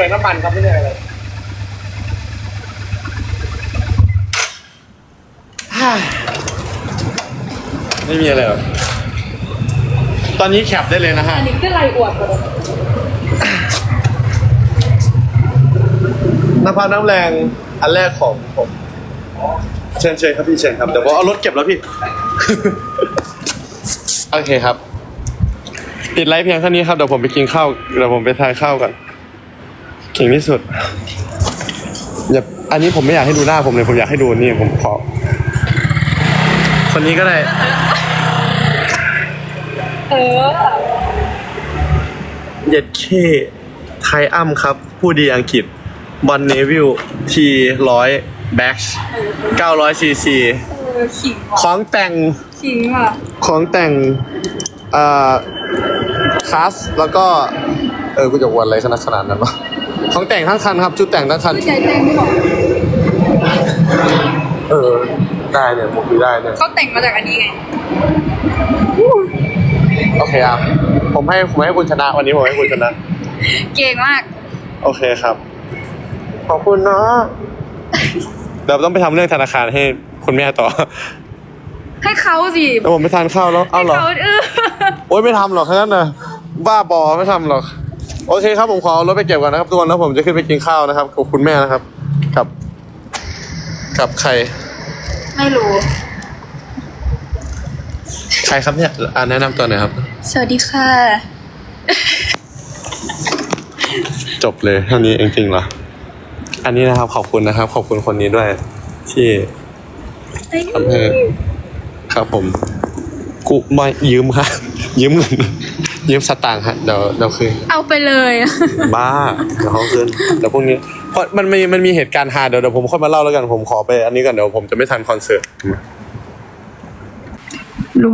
ปลืองน้ำมันครับไม่ใช่อะไรไม่มีอะไรหรอกตอนนี้แคปได้เลยนะฮะ อันนี้คือไรอวดกันน้ำพักน้ำแรงอันแรกของผม เชิญเชิญครับพี่เชิญครับเดี๋ยวผมเอารถเก็บแล้วพี่ โอเคครับ ปิดไลฟ์เพียงเท่านี้ครับ เดี๋ยวผมไปกินข้าว เดี๋ยวผมไปทานข้าวก่อน เก่งที่สุดอย่าอันนี้ผมไม่อยากให้ดูหน้าผมเลย ผมอยากให้ดูนี่ผมขอ คนนี้ก็ได้ เออเย็ดเคไทอัมครับ ผู้ดีอังกฤษบอลเนวิลทีร้อยแบ็กเก้าร้อยซีซีเออขิงขว่ะองแต่ง ขิงว่ะของแต่งเอ่อคลาสแล้วก็ เออ กูจะอวดอะไรขนาดขนาดนั้นวะ ของแต่งทั้งคันครับ ชุดแต่งทั้งคัน คือใจเต้นไม่บอกเออ ได้เนี่ยมุกนี้ได้เนี่ย เขาแต่งมาจากอันนี้ไงโอเคครับ ผมให้ผมให้คุณชนะ วันนี้ผมให้คุณชนะ เก่งมากโอเคครับ ขอบคุณเนาะเดี๋ยวต้องไปทำเรื่องธนาคารให้คุณแม่ต่อ ให้เขาสิแล้วผมไปทานข้าวแล้วเอาให้เหรอ เขาเออ โอ๊ยไม่ทำหรอกแค่นั้นนะบ้าบอไม่ทำหรอก โอเคครับผมขอเอารถไปเก็บก่อนนะครับทุกคนแล้วผมจะขึ้นไปกินข้าวนะครับกับคุณแม่นะครับกับ กับใคร ไม่รู้ ใครครับเนี่ยอ่าแนะนำตัวหน่อยครับ สวัสดีค่ะ จบเลยเท่านี้เองจริงเหรออันนี้นะครับ ขอบคุณนะครับ ขอบคุณคนนี้ด้วย ที่ทำให้ครับผม กูไม่ยืมค่ะยืมเงิน ยืมสตางค์ฮะเดี๋ยวเดี๋ยวคืนเอาไปเลย บ้าเดี๋ยวเขาคืนเดี๋ยวพรุ่งนี้เพราะมันมีมันมีเหตุการณ์ฮาเดี๋ยวเดี๋ยวผมค่อยมาเล่าแล้วกันผมขอไปอันนี้ก่อนเดี๋ยวผมจะไม่ทันคอนเสิร์ต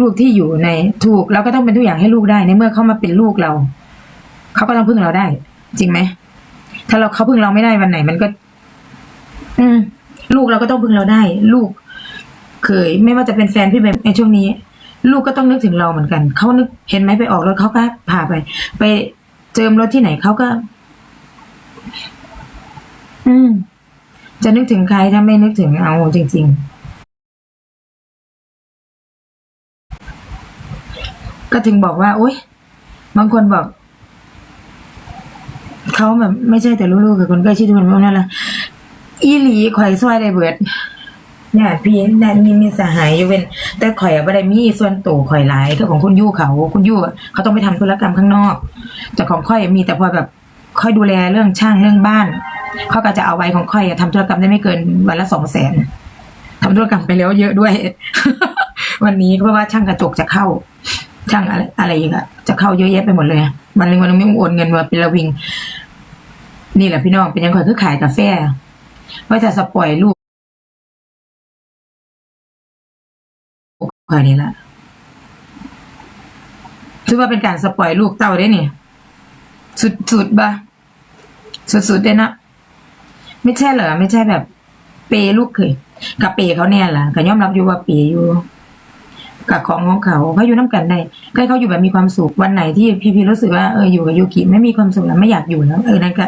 ลูกๆที่อยู่ในถูกเราก็ต้องเป็นทุกอย่างให้ลูกได้ในเมื่อเขามาเป็นลูกเราเขาก็ต้องพึ่งเราได้ จริงไหมถ้าเราเขาพึ่งเราไม่ได้วันไหน มันก็ อืม ลูกเราก็ต้องพึ่งเราได้ ลูกเคยไม่ว่าจะเป็นแฟนพี่แบบในช่วงนี้ ลูกก็ต้องนึกถึงเราเหมือนกัน เขานึกเห็นไหมไปออกรถเขาก็พาไป ไปเจิมรถที่ไหนเขาก็ อืม จะนึกถึงใครถ้าไม่นึกถึงเอาจริง ๆ ก็ถึงบอกว่า โอ๊ยบางคนบอกเขาแบบไม่ใช่แต่ลูกๆกับคนใกล้ชิดคนพวกนั้นละอีหลีข่อยซอยได้เบิด เนี่ยพี่นั่นมีมีสหายอยู่เป็นแต่ข่อยอะบ่ได้มีส่วนตัวข่อยหลายก็ของคุณยู่เขาคุณยู่เขาต้องไปทำธุรกรรมข้างนอก แต่ของข่อยมีแต่พอแบบค่อยดูแลเรื่องช่างเรื่องบ้านเขาก็จะเอาไว้ของข่อยอะทำธุรกรรมได้ไม่เกินวันละสองแสนทำธุรกรรมไปแล้วเยอะด้วย วันนี้เพราะว่าช่างกระจกจะเข้า ช่างอะไรอะไรอีกอะจะเข้าเยอะแยะไปหมดเลยวันหนึงวันหนึงไม่โอนเงินมาเป็นระวิง นี่แหละพี่น้องเป็นยังข่อยคือขายกาแฟว่าจะสปอยลูก ข่อยนี่ละถือว่าเป็นการสปอยลูกเต้าได้เนี่ยสุดสุดๆบะสุดสุดๆเด้นะไม่ใช่เหรอไม่ใช่แบบ เปย์ลูกเคยกับเปย์เขาแน่ล่ะก็ยอมรับอยู่ว่าเปยอยู่กับของของเขาเขาอยู่น้ากันได้ก็ให้เขาอยู่แบบมีความสุขวันไหนที่พี่พีรู้สึกว่าเอออยู่กับยูกิไม่มีความสุขแล้วไม่อยากอยู่แล้วเออนั่นก็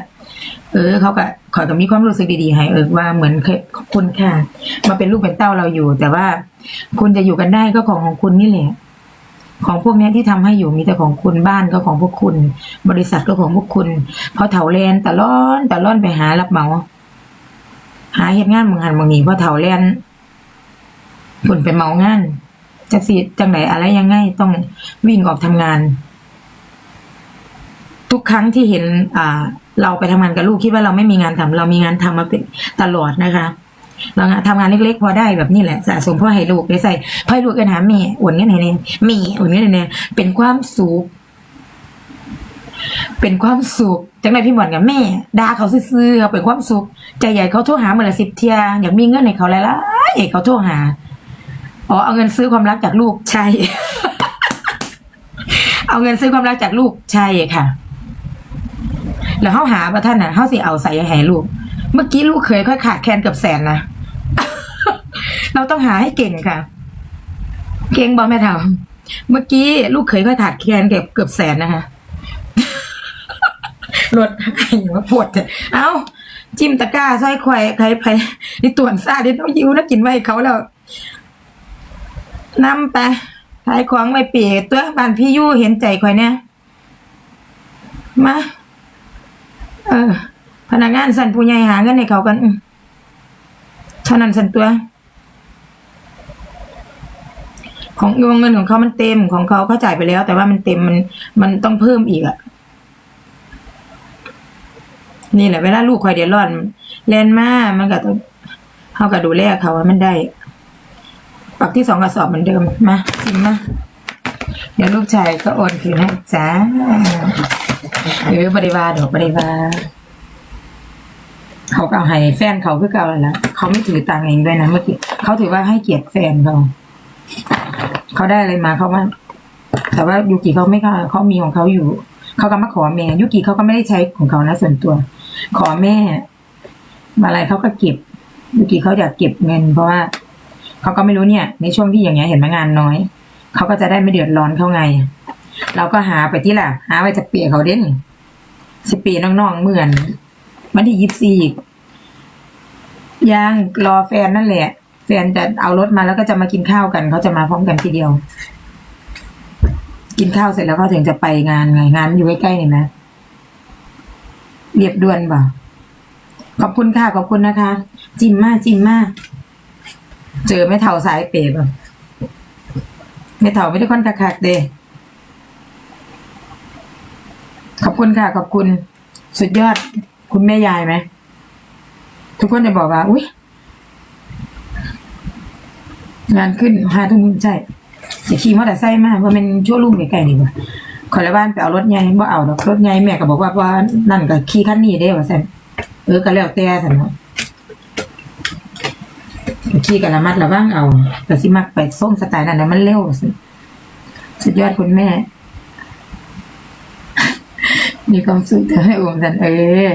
เออเขาก็ขอกับมีความรู้สึกดีๆให้เออว่าเหมือนคยคุณค่ะ มาเป็นลูกเป็นเต้าเราอยู่ แต่ว่าคุณจะอยู่กันได้ก็ของของคุณนี่แหละ ของพวกนี้ที่ทำให้อยู่มีแต่ของคุณบ้านก็ของพวกคุณ บริษัทก็ของพวกคุณพอเถาแลนตะล่อนตะล่อนไปหารับเหมา หาเหตุงานมึงหันมึงหนีพอเถาแลนผลไปเมางานจักสีจังไหนอะไรยังไงต้องวิ่งออกทำงาน ทุกครั้งที่เห็น อ่า เราไปทำงานกับลูกคิดว่าเราไม่มีงานทำเรามีงานทำมาเป็นตลอดนะคะ เราทำงานเล็กๆ พอได้แบบนี้แหละสะสมเพ่อให้ลูกไปใส่พ่อให้ลูกกันหาแม่อวนเงี้ยไหนเนี่ยแม่อวนเงี้ยไหนเนี่ยเป็นความสุขเป็นความสุขจังไหนพี่หมอนกับแม่ด่าเขาซื่อๆเขาเป็นความสุขใจใหญ่เขาโทรหาเมื่อละสิบเทียอยากมีเงินให้เขาหลายๆเอกเขาโทรหาอ๋อเอาเงินซื้อความรักจากลูกใช่ เอาเงินซื้อความรักจากลูกใช่ค่ะ แล้วเขาหาว่าท่านน่ะเขาสิเอาใส่ให้ลูก เมื่อกี้ลูกเคยค่อยขาดแคลนเกือบแสนนะเราต้องหาให้เก่งค่ะ เก่งบอแม่ถามเมื่อกี้ลูกเคยค่อยขาดแคลนเกือบเกือบแสนนะคะรถใครมาปวดเถอะเอ้า จิ้มตะกร้าซอยไข่ใครไปนี่ต่วนซาดิต้องยิวนะกินไว้เขาแล้วนำไปขายของไปเปียกตัวบ้านพี่ยู่เห็นใจข่อยเนี่ยมา เออ พนักงานสันผู้ใหญ่หาเงินให้เขากันเท่านั้นสันตัว ของวงเงินของเขามันเต็มของเขาเขาจ่ายไปแล้ว แต่ว่ามันเต็มมัน มันต้องเพิ่มอีกอะนี่แหละเวลาลูกคอยเดือดร้อนแลนมามันก็ต้องเขาก็ดูแลเขาว่ามันได้ ปักที่สองกระสอบเหมือนเดิมมาชิมมาเดี๋ยวลูกชายก็โอนคืนให้จ้า เออบริวารดอกบริวารเขาก็เอาให้แฟนเขาคือเก่าแล้วล่ะเขาไม่ถือตังเองด้วยนะเมื่อกี้เขาถือว่าให้เกียรติแฟนเขาเขาได้อะไรมาเขาว่า แต่ว่ายูกิเขาไม่เขาเขามีของเขาอยู่เขาก็มาขอแม่ยูกิเขาก็ไม่ได้ใช้ของเขานะส่วนตัว ขอแม่มาอะไรเขาก็เก็บยูกิเขาอยากเก็บเงิน เพราะว่าเขาก็ไม่รู้เนี่ย ในช่วงที่อย่างเงี้ยเห็นมางานน้อยเขาก็จะได้ไม่เดือดร้อนเขาไง เราก็หาไปที่ล่ะ หาไปจะเปียเขาเด่นสปีน้องๆเหมือนมันที่ยิบซีอีกยังรอแฟนนั่นแหละ แฟนจะเอารถมาแล้วก็จะมากินข้าวกัน เขาจะมาพร้อมกันทีเดียว กินข้าวเสร็จแล้วก็ถึงจะไปงานไงงานอยู่ใกล้ๆนี่นะเรียบด่วนบ่าขอบคุณค่ะ ขอบคุณนะคะ จิมมากจิมมาก เจอไม่เท่าสายเปรย์บ่ไม่เท่าไม่ได้ค่อนคักๆเด ขอบคุณค่ะ ขอบคุณ สุดยอด คุณแม่ยายไหม ทุกคนจะบอกว่า อุ้ยงานขึ้นหาทุ่มใช่จะขี่มอเตอร์ไซค์มาเพราะมันชั่วลุ่มไกลๆนี่ว่าขอละบ้านไปเอารถใหญ่บ่เอาดอกรถใหญ่แม่ก็บอกว่าว่านั่นก็ขี่คันนี้ได้ว่าซั่นเออก็แล้วแต่ซั่นเนาะขี่กันละมัดระวังเอาก็สิมักไปส่งสไตล์นั้นนะมันเร็วสุดยอดคุณแม่ มีความสุขเธอให้โอมสันเออ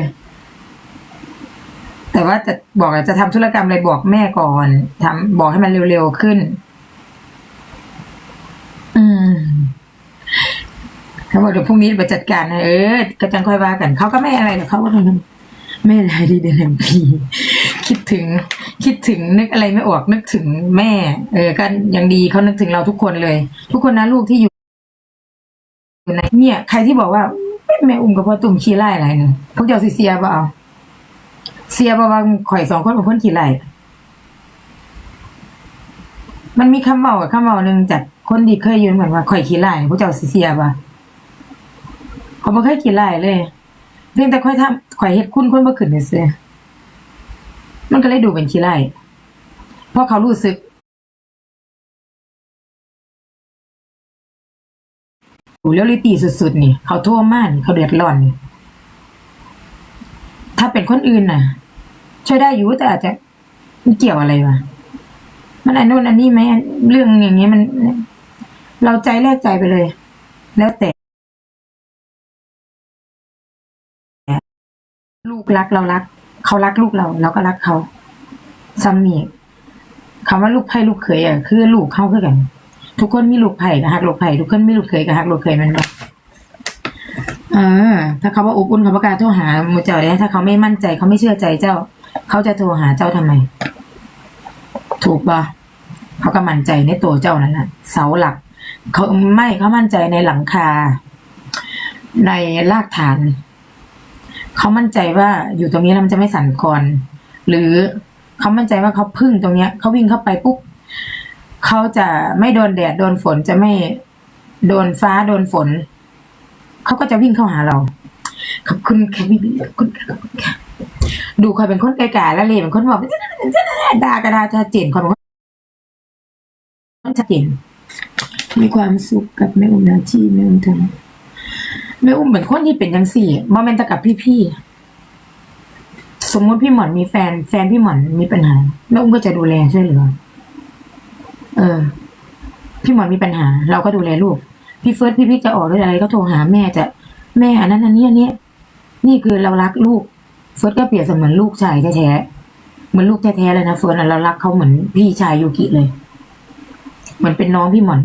แต่ว่าจะบอกจะทำธุรกรรมอะไรบอกแม่ก่อนทำบอกให้มันเร็วๆขึ้น อืมเขาบอกเดี๋ยวพรุ่งนี้ไปจัดการนะเออก็จังค่อยว่ากันเขาก็ไม่อะไรหรอกเขาก็ทำไม่อะไรดีเดนพีคิดถึง คิดถึงนึกอะไรไม่ออกนึกถึงแม่ เออก็ยังดีเขานึกถึงเราทุกคนเลย ทุกคนนะลูกที่อยู่อยู่ในเนี่ย ใครที่บอกว่า แม่อุ้มกับพ่อตุ่มขี้ไล่อะไรเนี่ยพวกเจ้าสิเสียบ่เอาเสียประวังข่อยสองคนเป็นคนขี้ไหลมันมีคำเมากับคำเมาหนึ่งจากคนที่เคยยืนเหมือนว่าข่อยขี้ไหลพวกเจ้าสิเสียป่ะเขาไม่เคยขี้ไหลเลยเพียงแต่ข่อยทำข่อยเฮ็ดคุณคนบ่ขึ้นเสียมันก็เลยดูเป็นขี้ไหลเพราะเขารู้สึก เรียลลิตี้สุดๆนี่ เขาทั่วมากนี่เขาเดือดร้อนนี่ถ้าเป็นคนอื่นน่ะ ช่วยได้อยู่แต่อาจจะมันเกี่ยวอะไรวะมันอันนู้นอันนี้ไหมเรื่องอย่างเงี้ยมัน เราใจแลกใจไปเลย แล้วแต่ลูกรักเรารัก เขารักลูกเราเราก็รักเขาซัมมีคำว่าลูกไผ่ลูกเขยอะคือลูกเข้าคือกัน ทุกคนมีลูกไผ่กับฮักลูกไผ่ทุกคนมีลูกเขยกับฮักลูกเขยมันแบบเออ ถ้าเขาว่าอบอุ่นเขาประกาศโทรหาหมูเจ้าได้ถ้าเขาไม่มั่นใจเขาไม่เชื่อใจเจ้า เขาจะโทรหาเจ้าทำไม ถูกปะเขาก็มั่นใจในตัวเจ้านั่นแหละเสาหลัก เขาไม่เขามั่นใจในหลังคา ในรากฐาน เขามั่นใจว่าอยู่ตรงนี้แล้วมันจะไม่สั่นคลอนหรือเขามั่นใจว่าเขาพึ่งตรงเนี้ยเขาวิ่งเข้าไปปุ๊บ เขาจะไม่โดนแดดโดนฝนจะไม่โดนฟ้าโดนฝน เขาก็จะวิ่งเข้าหาเรา ขอบคุณค่ะพี่ขอบคุณค่ะขอบคุณค่ะดูคอยเป็นคนไกลๆแล้วเลยเป็นคนบอกด่ากระดาชัดเจนคอยเป็นคนชัดเจนมีความสุขกับแม่อุ้มนาทีแม่อุ้มทำแม่อุ้มเป็นคนที่เป็นยังสี่โมเมนต์กับพี่ๆสมมติพี่หมอนมีแฟน แฟนพี่หมอนมีปัญหาแม่อุ้มก็จะดูแลช่วยเหลือ เออ พี่หมอนมีปัญหา เราก็ดูแลลูก พี่เฟิร์สพี่พี่จะออกหรืออะไรก็โทรหาแม่จะแม่อันนั้นอันนี้อันนี้นี่คือเรารักลูก เฟิร์สก็เปรียบเสมือนลูกชายแท้ๆเหมือนลูกแท้ๆเลยนะเฟิร์สเรารักเขาเหมือนพี่ชายยูกิเลย เหมือนเป็นน้องพี่หมอน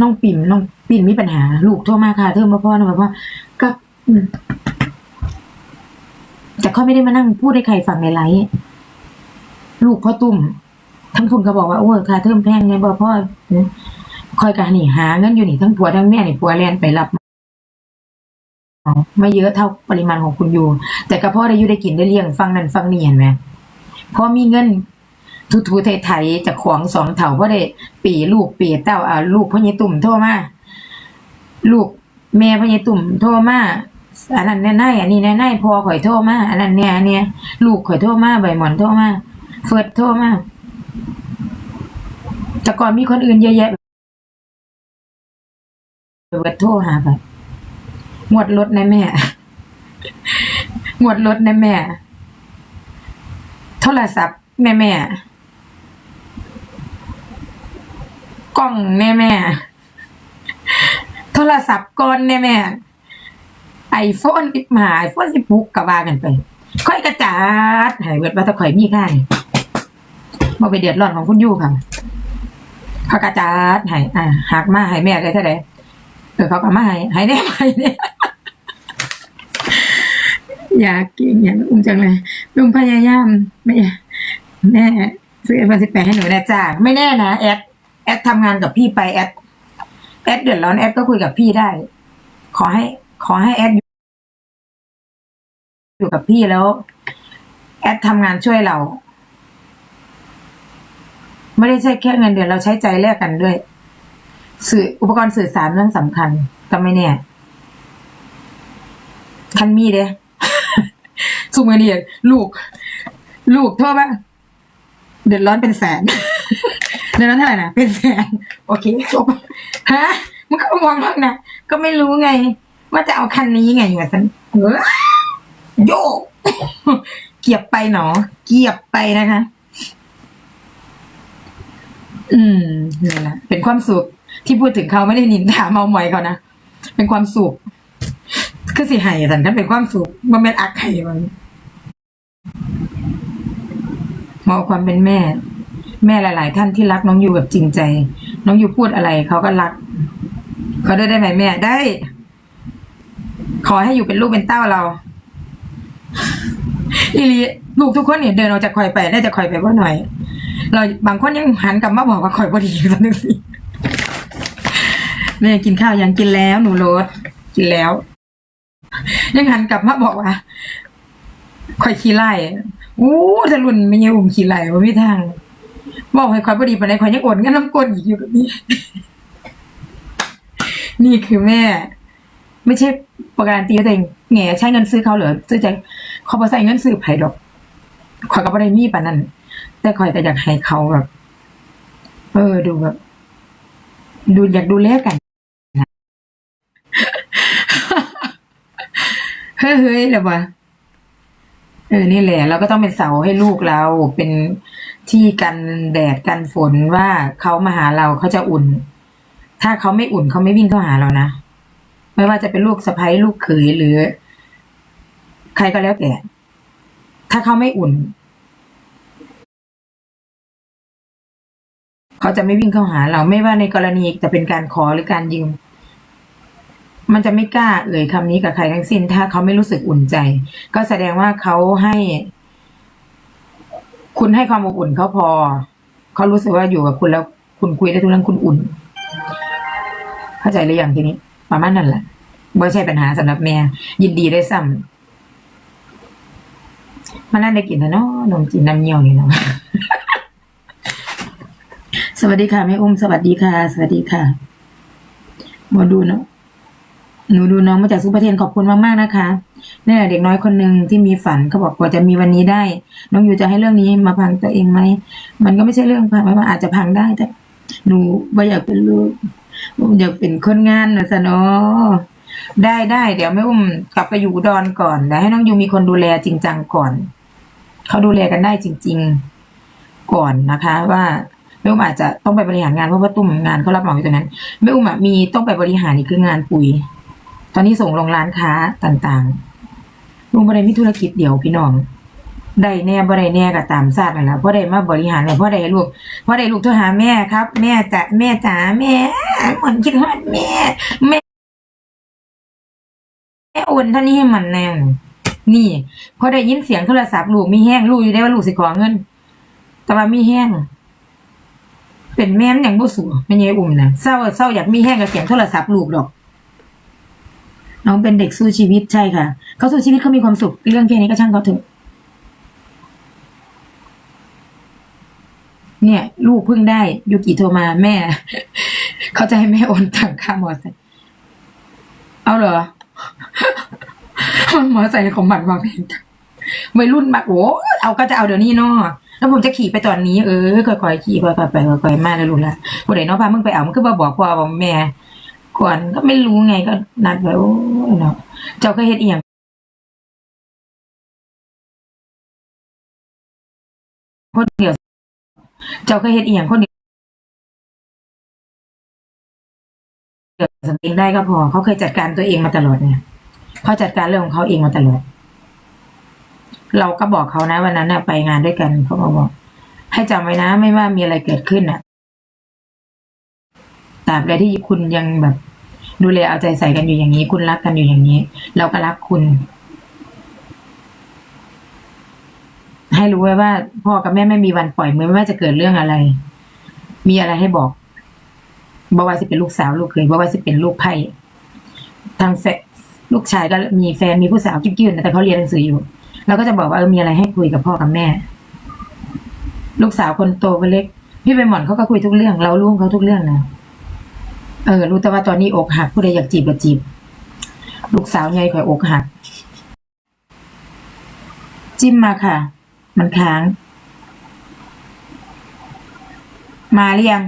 น้องปิ่มน้องปิ่มมีปัญหา ลูกโทรมาค่ะเธอมาพ่อนะมาพ่อก็แต่เขาไม่ได้มานั่งพูดให้ใครฟังในไลฟ์ลูกพ่อตุ้ม ทั้งคุณก็บอกว่าโอ้ค่าเทอมแพงไงบ่พ่อคอยกันนี่หาเงินอยู่นี่ทั้งผัวทั้งแม่นี่ผัวเรียนไปรับไม่เยอะเท่าปริมาณของคุณอยู่ แต่ก็พ่อได้อยู่ได้กินได้เลี้ยงฟังนั่นฟังนี่เห็นไหมพอมีเงินทูทูไทยไทยๆจากขวางสองเถาพ่อได้ปีลูกปีเต้าอ่าลูกพ่อใหญ่ตุ่มโทรมาลูกแม่พ่อใหญ่ตุ่มโทรมาอันนั้นแน่ๆอันนี้แน่ๆพอข่อยโทรมาอันนั้นเนี่ยอันเนี่ยลูกข่อยโทรมาใบหมอนโทรมาเฟิร์ดโทรมา แต่ก่อนมีคนอื่นเยอะแยะเบิดโทรหาไปงวดรถนะแม่ งวดรถนะแม่ โทรศัพท์แม่แม่กล้องแม่แม่โทรศัพท์ก้อนแม่แม่ไอโฟนสิบหาไอโฟนสิบหกก็ว่ากันไป ค่อยกระจาดหายเวทว่าตะข่อยมีค่านี่ บ่ไปเดือดร้อนของคุณยู่ค่ะเขากระจาดใหายอ่าหักมาใหายแม่เลยเท่าไหร่เออเขาก็มาใหายหายแน่ไหมเนี่ยอยากกินอย่างอุ้มจังเลยลุงพยายามไม่แม่ซื้อเอฟสิบแปดให้หนูนะจ้าไม่แน่นะแอดแอดทำงานกับพี่ไปแอดแอดเดือดร้อนแอดก็คุยกับพี่ได้ ขอให้ ขอให้แอดอยู่กับพี่แล้ว แอดทำงานช่วยเรา ไม่ได้ใช่แค่เงินเดือนเราใช้ใจแลกกันด้วย สื่ออุปกรณ์สื่อสารเรื่องสำคัญก็ไม่แน่คันมีเด้สุมาเดียลูก ลูกโทษว่าเดือดร้อนเป็นแสนเดือดร้อนเท่าไหร่นะเป็นแสนโอเคจบฮะมันก็มองแล้วนะก็ไม่รู้ไง ว่าจะเอาคันนี้ไงว่าสันเออโยกเกียบไปหนอ เกียบไปนะคะ อืมนี่แหละเป็นความสุขที่พูดถึงเขาไม่ได้นินทาเมาหมอยเขานะเป็นความสุขคือสิให้สันท่านเป็นความสุขมันเป็นอักไข่มันมองความเป็นแม่ แม่หลาย ๆ ท่านที่รักน้องยูแบบจริงใจ น้องยูพูดอะไรเขาก็รักเขาได้ได้ไหมแม่ได้ ขอให้อยู่เป็นลูกเป็นเต้าเรา อีลีลูกทุกคนเนี่ยเดินออกจากคอยไปได้จะคอยไปว่าหน่อย เราบางคนยังหันกลับมาบอกว่าคอยพอดีสักนึงสิแม่กินข้าวยังกินแล้วหนูโรสกินแล้ว ยังหันกลับมาบอกว่าคอยขี้ไล่อู้จะรุ่นไม่ยังอุ่มขี้ไล่ว่าไม่ทางบอกให้คอยพอดีปานใดคอยยังอดงั้นน้ำกลอีกอยู่กับนี่นี่คือแม่ ไม่ใช่ประกันตีตัวเองแง่ใช้เงินซื้อเขาเหรอซื้อใจเขาบอใส่เงินซื้อไผ่ดอกคอยก็บ่ได้มีปานนั้นแต่คอยแต่อยากให้เขาแบบ เออ ดูแบบ ดูอยากดูแลกันเฮ้ยเฮ้ยแล้ววะเออนี่แหละ เราก็ต้องเป็นเสาให้ลูกเราเป็นที่กันแดดกันฝนว่าเขามาหาเราเขาจะอุ่น ถ้าเขาไม่อุ่นเขาไม่วิ่งเข้าหาเรานะ ไม่ว่าจะเป็นลูกสะใภ้ลูกเขยหรือ ใครก็แล้วแต่ ถ้าเขาไม่อุ่น เขาจะไม่วิ่งเข้าหาเราไม่ว่าในกรณีจะเป็นการขอหรือการยืม มันจะไม่กล้าเอ่ยคำนี้กับใครทั้งสิ้น ถ้าเขาไม่รู้สึกอุ่นใจ ก็แสดงว่าเขาให้ คุณให้ความอบอุ่นเขาพอ เขารู้สึกว่าอยู่กับคุณแล้วคุณคุยได้ทุกเรื่องคุณอุ่น เข้าใจหรือยังทีนี้ ประมาณนั้นแหละไม่ใช่ปัญหาสำหรับแม่ ยินดีได้ซ้ำมานั่นได้กินแต่เนาะนมจีนน้ำเงี้ยวนี่เนาะสวัสดีค่ะแม่อุ้มสวัสดีค่ะ สวัสดีค่ะมาดูเนาะหนูดูน้องมาจากซุปเปอร์เทนขอบคุณมากๆนะคะนี่เด็กน้อยคนหนึ่งที่มีฝันเขาบอกว่าจะมีวันนี้ได้ น้องอยู่จะให้เรื่องนี้มาพังตัวเองไหมมันก็ไม่ใช่เรื่องพังมันอาจจะพังได้แต่หนูไม่อยากเป็นลูก อยากเป็นคนงานนะสนาะได้ได้เดี๋ยวแม่อุ้มกลับไปอยู่ดอนก่อนแล้วให้น้องยูมีคนดูแลจริงจังก่อน เขาดูแลกันได้จริง ๆ ก่อนนะคะ ว่าแม่อุ้มอาจจะต้องไปบริหารงานเพราะว่าตุ้มงานเขารับเหมาอยู่ตรงนั้นแม่อุ้มอะมีต้องไปบริหารนี่คืองานปุ๋ย ตอนนี้ส่งลงร้านค้าต่างๆลุงบริมีธุรกิจเดี่ยวพี่น้อง ได้แน่บ่ได้แน่ก็ตามทราบนั่นแหละพราะได้มาบริหารเนี่ยพราะได้ลูกพราะได้ลูกโทรหาแม่ครับ แม่จะแม่จ๋าแม่เหมือนคิดฮอดแม่ แม่แม่โอนเท่านี้ให้มันแน่นี่พอได้ยินเสียงโทรศัพท์ลูกมีแห้งลูกอยู่ได้ว่าลูกสิขอเงิน แต่ว่ามีแห้งเป็นแม่นอย่างบ่สูเป็นยายอุ่มนะเศร้าเศร้าอยากมีแห้งกับเสียงโทรศัพท์ลูกดอก น้องเป็นเด็กสู้ชีวิตใช่ค่ะ เขาสู้ชีวิตเขามีความสุขเรื่องแค่นี้ก็ช่างเขาเถอะ เนี่ย ลูกเพิ่งได้ยูกิโทรมาแม่ เขาจะให้แม่โอนตังค่ามอไซค์เอาเหรอมันมอไซค์ของมันวางเพลงวัยรุ่นมากโอ้เอาก็จะเอาเดี๋ยวนี้เนาะแล้วผมจะขี่ไปตอนนี้เออค่อยๆขี่ค่อยๆไปค่อยๆมาแล้วลูกละผู้ใดเนาะพามึงไปเอามึงก็มาบอกพ่อบอกแม่ก่อนก็ไม่รู้ไงก็นัดไว้โอ้เนาะเจ้าก็เฮ็ดอียงคนเดียว เจ้าก็เฮ็ดอีหยังคนเดียวเดี๋ยวสำเองได้ก็พอ เขาเคยจัดการตัวเองมาตลอดเนี่ยเขาจัดการเรื่องของเขาเองมาตลอด เราก็บอกเขานะวันนั้นน่ะไปงานด้วยกันเขาก็บอก ให้จำไว้นะไม่ว่ามีอะไรเกิดขึ้นน่ะตราบใดที่คุณยังแบบ ดูแลเอาใจใส่กันอยู่อย่างนี้ คุณรักกันอยู่อย่างนี้ เราก็รักคุณ ให้รู้ไว้ว่า พ่อกับแม่ไม่มีวันปล่อยมือไม่ว่าจะเกิดเรื่องอะไร มีอะไรให้บอกบอกว่าจะเป็นลูกสาวลูกเคยบอกว่าจะเป็นลูกไพ่ทางแฟลูกชายก็มีแฟนมีผู้สาวกิ๊บๆนแต่เขาเรียนหนังสืออยู่เราก็จะบอกว่าเออมีอะไรให้คุยกับพ่อกับแม่ ลูกสาวคนโตคนเล็ก พี่ไปหมอนเขาก็คุยทุกเรื่อง เรารู้ของเขาทุกเรื่องนะเออรู้แต่ว่าตอนนี้อกหักผู้ใดอยากจีบก็จีบ ลูกสาวใหญ่ข่อยอกหัก จิ้มมาค่ะ มันค้าง มาหรือยัง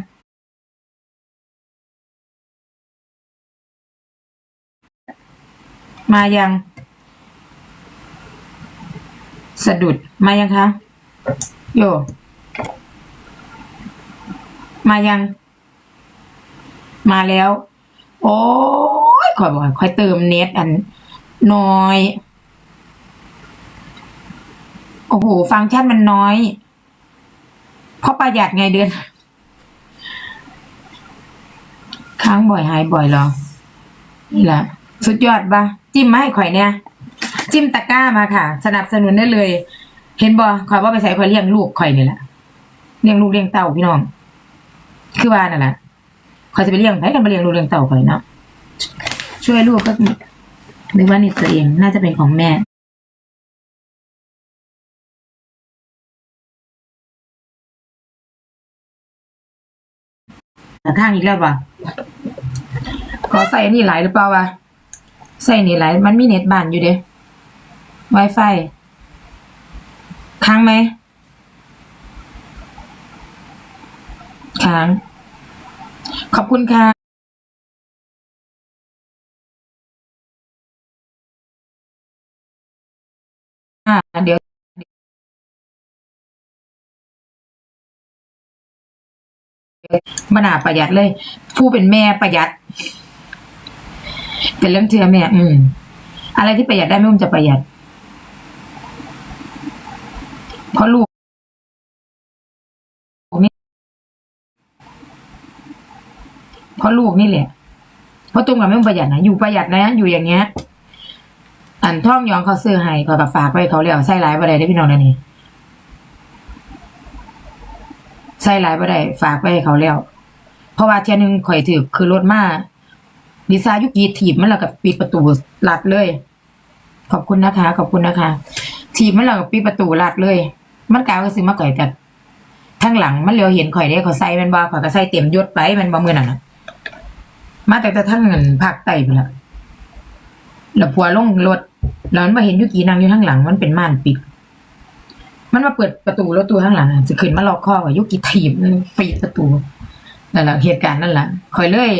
มายัง สะดุด มายังคะโยมายัง มาแล้ว โอ้ยคอยบอกคอยเติมเน็ตอันน้อย โอ้โห ฟังก์ชันมันน้อย เพราะประหยัดไงเดือน ค้างบ่อยหายบ่อยหรอ นี่แหละ สุดยอดปะจิ้มมาให้ข่อยเนี่ย จิ้มตะกร้ามาค่ะ สนับสนุนได้เลย เห็นบ่ข่อยว่าไปใส่ข่อยเลี้ยงลูกข่อยนี่แหละเลี้ยงลูกเลี้ยงเต้าพี่น้อง คือว่านั่นแหละเขาจะไปเลี้ยงใครกันมาเลี้ยงลูกเลี้ยงเต่าไปเนาะช่วยลูกก็นึกว่านี่ตัวเองน่าจะเป็นของแม่ แต่ข้างอีกแล้วป่ะขอใส่นนี่หลายหรือเปล่าวะใส่นี่หลายมันมีเน็ตบ้านอยู่เด้ Wi-Fi ค้างไหมค้าง ขอบคุณค่ะ มนาประหยัดเลย ผู้เป็นแม่ประหยัด เป็นเรื่องเชื่อแม่อืม อะไรที่ประหยัดได้ไม่อุ้มจะประหยัด เพราะลูกนี่เพราะลูกนี่แหละ เพราะตรงกับไม่อุ้มประหยัดนะอยู่ประหยัดนะอยู่อย่างเงี้ยอันท่องยองเขาซื้อให้เขากับฝากไว้เขาเรียกใส่หลายบ่ได้ได้พี่น้องนะนี่ ใส่หลายบ่ได้ฝากไว้ให้เขาแล้ว เพราะว่าเทียหนึงข่อยถือคือรถมาดิซายุกีถีบมันแล้วกับปิดประตูลัดเลย ขอบคุณนะคะ ขอบคุณนะคะ ถีบมันแล้วกับปิดประตูลัดเลย มันกลายก็ซื้อมาข่อยแต่ทั้งหลังมันเลียวเห็นข่อยได้เขาใส่แมันบ่ข่อยก็ใส่เต็มยศไปแมันบ่มือนั่นน่ะมาแต่แต่ทั้งเงินภาคใต้ไปละแล้วพัวลงรถแล้วมันมาเห็นยุกีนั่งอยู่ข้างหลังมันเป็นม่านปิด มันมาเปิดประตูรถตัวข้างหลังอะจะขึ้นมาล็อกคอว่ายุกีถีบปิดประตูนั่นแหละเหตุการณ์นั่นแหละคอยเลย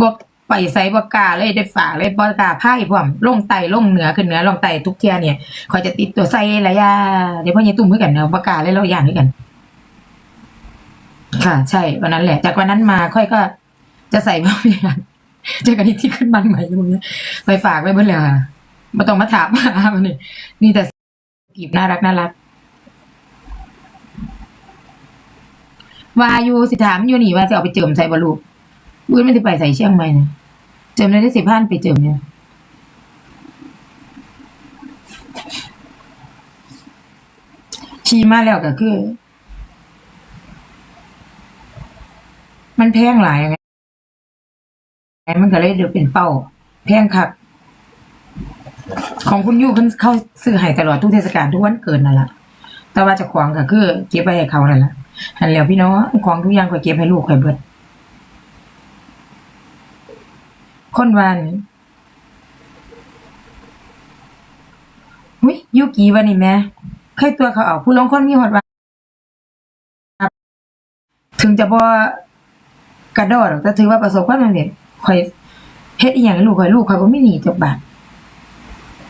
บกไปใส่บกาเลยได้ฝากเลยบกล้าพ่ายพร้อมลงไตลงเหนือขึ้นเหนือลงไตทุกเทียเนี่ยคอยจะติดตัวใส่ระยะเดี๋ยวพ่อเนี่ยตุ้มมือกันเนาะบกาเลยเราอย่างนี้กัน ค่ะ ใช่วันนั้นแหละ จากวันนั้นมาค่อยก็จะใส่บ้างอย่างเจอกันที่ที่ขึ้นบ้านใหม่ตรงนี้ไปฝากไว้เบิ่นเลยค่ะมาต้องมาถามมามันนี่นี่แต่ กีบน่ารักน่ารักวาอยูสิถามอยู่นี่ว่าจะเอาไปเจิมใส่บอลูบุ้ยมันจะไปใส่เชียงใหม่เนี่ยเจิมได้ได้สิบพันไปเจิมเนี่ยขี่มาแล้วก็คือ มันแพงหลายไงมันก็เลยเดี๋ยวเป็นเป้า แพงคัก ของคุณยูเพิ่นเข้าซื้อให้ตลอดทุกเทศกาลทุกวันเกิดนั่นแหละแต่ว่าจะของก็คือเก็บไว้ให้เขานั่นแหละหันแล้วพี่น้องของทุกอย่างก็เก็บให้ลูกให้เบิด คนวานี่วิยุกีวันนี้แม่ใครตัวเขาเอาผู้ลงคนมีหดว่าถึงจะบ่กระโดดแต่ถือว่าประสบความสำเร็จข่อยเฮ็ดอีหยังลูกข่อยลูกข่อยบ่มีหนี้จักบาท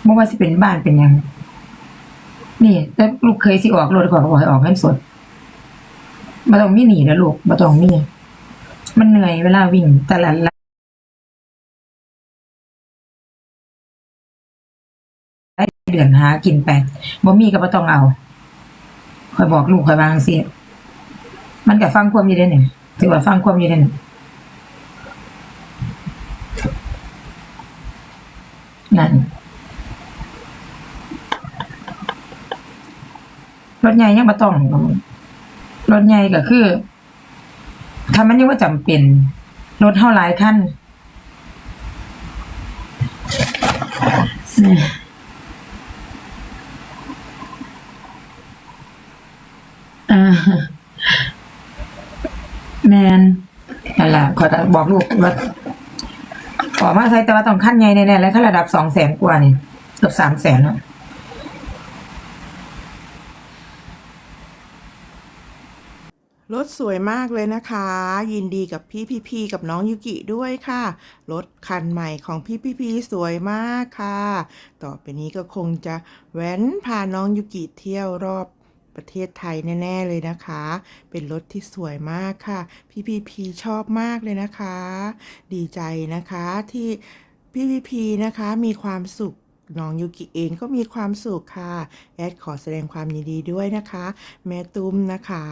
บ่ว่าสิเป็นบ้านเป็นหยัง นี่แต่ลูกเคยสิออกรถข่อยก็บอกให้ออกเงินสดบ่ต้องมีหนี้นะลูกบ่ต้องมีมันเหนื่อยเวลาวิ่งแต่ละเดือนหากินไปบ่มีก็บ่ต้องเอาคอยบอกลูกคอยวางสิมันก็ฟังความอยู่ได้เนี่ยถือว่าฟังความอยู่ได้เนี่ยนั่น รถใหญ่ยังบ่ต้องรถใหญ่ก็คือถ้ามันยังว่าจำเป็นรถเท่าหลายคันนี่อ่าแมนนั่นแหละขอยก็บอกลูกว่าขอมาใช้แต่ว่าต้องขั้นใหญ่แน่ๆแล้วถ้าระดับสองแสนกว่านี่เกือบสามแสนแล้ว ถสวยมากเลยนะคะ ยินดีกับพี่พีพีกับน้องยูกิด้วยค่ะ รถคันใหม่ของพี่พีพีสวยมากค่ะ ต่อไปนี้ก็คงจะแว้นพาน้องยูกิเที่ยวรอบประเทศไทยแน่ ๆ เลยนะคะ เป็นรถที่สวยมากค่ะ พี่พีพีชอบมากเลยนะคะ ดีใจนะคะที่พี่พีพีนะคะมีความสุข น้องยูกิเองก็มีความสุขค่ะ แอดขอแสดงความยินดีด้วยนะคะ แม่ตุ้มนะคะ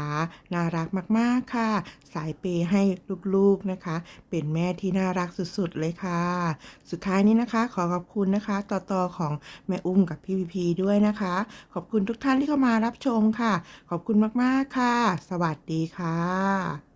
น่ารักมากๆค่ะ สายเปย์ให้ลูกๆนะคะ เป็นแม่ที่น่ารักสุดๆเลยค่ะ สุดท้ายนี้นะคะ ขอขอบคุณนะคะ ต่อต่อของแม่อุ้มกับพี่พีพีด้วยนะคะ ขอบคุณทุกท่านที่เข้ามารับชมค่ะ ขอบคุณมากๆค่ะ สวัสดีค่ะ